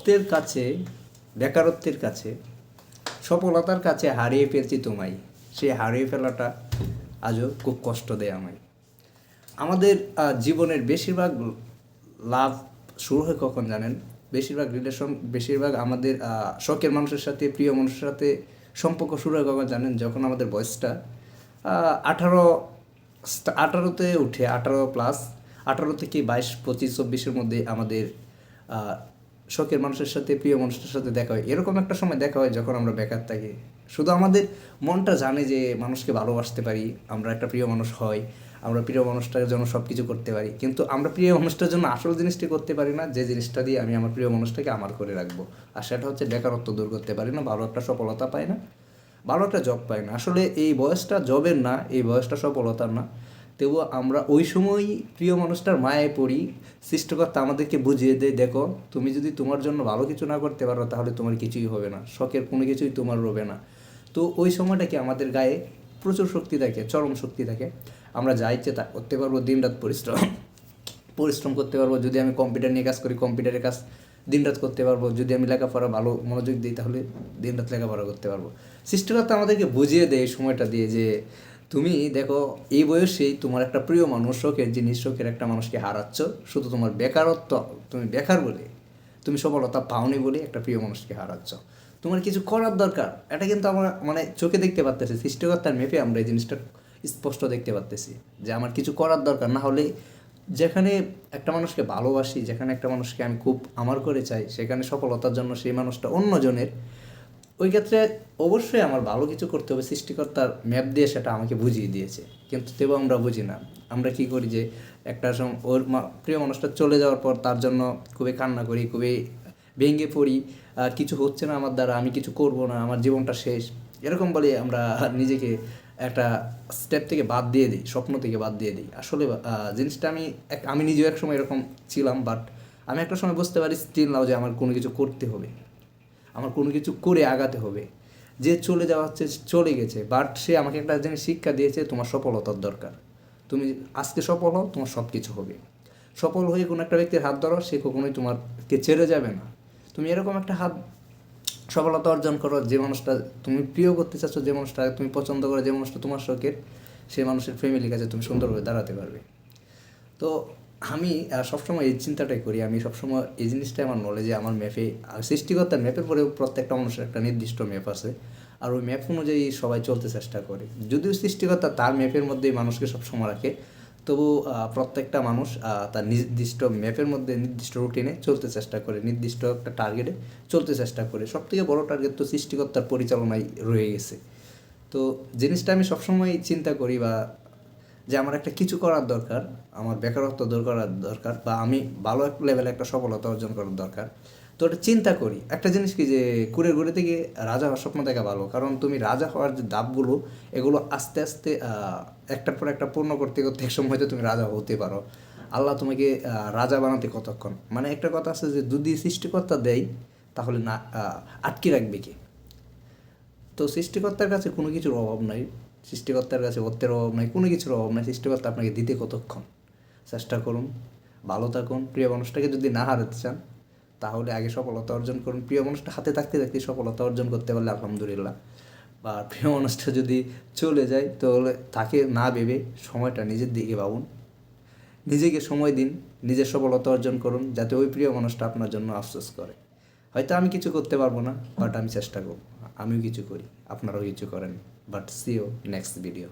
অর্থের কাছে, বেকারত্বের কাছে, সফলতার কাছে হারিয়ে ফেলছি তোমায়। সেই হারিয়ে ফেলাটা আজও খুব কষ্ট দেয় আমায়। আমাদের জীবনের বেশিরভাগ লাভ শুরু হয় কখন জানেন? বেশিরভাগ রিলেশন বেশিরভাগ আমাদের শখের মানুষের সাথে, প্রিয় মানুষের সাথে সম্পর্ক শুরু হয় কখন জানেন? যখন আমাদের বয়সটা আঠারো আঠারোতে উঠে, আঠারো প্লাস আঠারো থেকে বাইশ, পঁচিশ, চব্বিশের মধ্যে আমাদের শখের মানুষের সাথে, প্রিয় মানুষের সাথে দেখা হয়। এরকম একটা সময় দেখা হয় যখন আমরা বেকার থাকি। শুধু আমাদের মনটা জানে যে মানুষকে ভালোবাসতে পারি, আমরা একটা প্রিয় মানুষ হয় আমরা প্রিয় মানুষটার জন্য সব কিছু করতে পারি। কিন্তু আমরা প্রিয় মানুষটার জন্য আসল জিনিসটি করতে পারি না, যে জিনিসটা দিয়ে আমি আমার প্রিয় মানুষটাকে আমার করে রাখব। আর সেটা হচ্ছে বেকারত্ব দূর করতে পারি না, ভালো একটা সফলতা পাই না, ভালো একটা জব পাই না। আসলে এই বয়সটা জবের না, এই বয়সটা সফলতার না। তবুও আমরা ওই সময়ই প্রিয় মানুষটার মায়ায় পড়ি। সৃষ্টকর্তা আমাদেরকে বুঝিয়ে দেয়, দেখো, তুমি যদি তোমার জন্য ভালো কিছু না করতে পারো, তাহলে তোমার কিছুই হবে না। শখের কোনো কিছুই তোমার রবে না। তো ওই সময়টা কি আমাদের গায়ে প্রচুর শক্তি থাকে, চরম শক্তি থাকে। আমরা যা ইচ্ছে তা করতে পারব, দিনরাত পরিশ্রম পরিশ্রম করতে পারব। যদি আমি কম্পিউটার নিয়ে কাজ করি, কম্পিউটারের কাজ দিনরাত করতে পারব। যদি আমি লেখাপড়া ভালো মনোযোগ দিই, তাহলে দিনরাত লেখাপড়া করতে পারব। সৃষ্টিকর্তা আমাদেরকে বুঝিয়ে দেয় এই সময়টা দিয়ে যে তুমি দেখো, এই বয়সেই তোমার একটা প্রিয় মানুষ শোকের জিনিস, শোকের একটা মানুষকে হারাচ্ছ, শুধু তোমার বেকারত্ব, তুমি বেকার বলে, তুমি সফলতা পাওনি বলে একটা প্রিয় মানুষকে হারাচ্ছ। তোমার কিছু করার দরকার, এটা কিন্তু আমরা মানে চোখে দেখতে পারতেছি, সৃষ্টিকর্তার মেপে আমরা এই জিনিসটা স্পষ্ট দেখতে পারতেছি, যে আমার কিছু করার দরকার, না হলে যেখানে একটা মানুষকে ভালোবাসি, যেখানে একটা মানুষকে আমি খুব আমার করে চাই, সেখানে সফলতার জন্য সেই মানুষটা অন্যজনের ওই ক্ষেত্রে অবশ্যই আমার ভালো কিছু করতে হবে সৃষ্টিকর্তার ম্যাপ দিয়ে সেটা আমাকে বুঝিয়ে দিয়েছে। কিন্তু তেও আমরা বুঝি না। আমরা কি করি যে একটা ওর প্রিয় মানুষটা চলে যাওয়ার পর তার জন্য খুবই কান্না করি খুবই ভেঙে পড়ি আহ, কিছু হচ্ছে না আমার দ্বারা আমি কিছু করব না আমার জীবনটা শেষ। এরকম বলে আমরা নিজেকে একটা স্টেপ থেকে বাদ দিয়ে দিই স্বপ্ন থেকে বাদ দিয়ে দিই। আসলে জিনিসটা আমি এক আমি নিজেও এক সময় এরকম ছিলাম বাট আমি একটা সময় বুঝতে পারি স্টিল নাও যে আমার কোনো কিছু করতে হবে। আমার কোনো কিছু করে আগাতে হবে। যে চলে যাওয়া হচ্ছে, চলে গেছে বাট সে আমাকে একটা জিনিস শিক্ষা দিয়েছে, তোমার সফলতার দরকার। তুমি আজকে সফল হও, তোমার সব কিছু হবে। সফল হয়ে কোনো একটা ব্যক্তির হাত ধরো, সে কখনোই তোমারকে ছেড়ে যাবে না। তুমি এরকম একটা হাত সফলতা অর্জন করো, যে মানুষটা তুমি প্রিয় করতে চাচ্ছ, যে মানুষটা তুমি পছন্দ করো, যে মানুষটা তোমার শখের সেই মানুষের ফ্যামিলির কাছে তুমি সুন্দরভাবে দাঁড়াতে পারবে। তো আমি সবসময় এই চিন্তাটাই করি। আমি সবসময় এই জিনিসটাই আমার নলেজে আমার ম্যাপে আর সৃষ্টিকর্তার ম্যাপের পরেও প্রত্যেকটা মানুষের একটা নির্দিষ্ট ম্যাপ আছে। আর ওই ম্যাপ অনুযায়ী সবাই চলতে চেষ্টা করে। যদিও সৃষ্টিকর্তা তার ম্যাপের মধ্যেই মানুষকে সবসময় রাখে, তবু প্রত্যেকটা মানুষ তার নির্দিষ্ট ম্যাপের মধ্যে নির্দিষ্ট রুটিনে চলতে চেষ্টা করে, নির্দিষ্ট একটা টার্গেটে চলতে চেষ্টা করে। সব থেকে বড়ো টার্গেট তো সৃষ্টিকর্তার পরিচালনায় রয়ে গেছে। তো জিনিসটা আমি সবসময় চিন্তা করি বা যে আমার একটা কিছু করার দরকার, আমার বেকারত্ব দূর করার দরকার বা আমি ভালো একটা লেভেলে একটা সফলতা অর্জন করার দরকার। তো ওটা চিন্তা করি। একটা জিনিস কি যে কুড়ে ঘুরে থেকে রাজা হওয়ার স্বপ্ন দেখা ভালো। কারণ তুমি রাজা হওয়ার যে ধাপগুলো, এগুলো আস্তে আস্তে একটার পর একটা পূর্ণ করতে করতে এক সময় হয়তো তুমি রাজা হতে পারো। আল্লাহ তোমাকে রাজা বানাতে কতক্ষণ? মানে একটা কথা আছে যে যদি সৃষ্টিকর্তা দেয়, তাহলে না আটকে রাখবে কি? তো সৃষ্টিকর্তার কাছে কোনো কিছুর অভাব নাই। সৃষ্টিকর্তার কাছে, অর্থের অভাব নাই, কোনো কিছুর অভাব নাই, সৃষ্টিকর্তা আপনাকে দিতে কতক্ষণ? চেষ্টা করুন, ভালো থাকুন, প্রিয় মানুষটাকে যদি না হারাতে চান, তাহলে আগে সফলতা অর্জন করুন। প্রিয় মানুষটা হাতে থাকতে থাকতে সফলতা অর্জন করতে পারলে আলহামদুলিল্লাহ। বা প্রিয় মানুষটা যদি চলে যায়, তাহলে তাকে না ভেবে সময়টা নিজের দিকে ভাবুন। নিজেকে সময় দিন, নিজের সফলতা অর্জন করুন, যাতে ওই প্রিয় মানুষটা আপনার জন্য আফসোস করে। হয়তো আমি কিছু করতে পারব না, বাট আমি চেষ্টা করব। আমিও কিছু করি আপনারাও কিছু করেন বাট সিও নেক্সট ভিডিও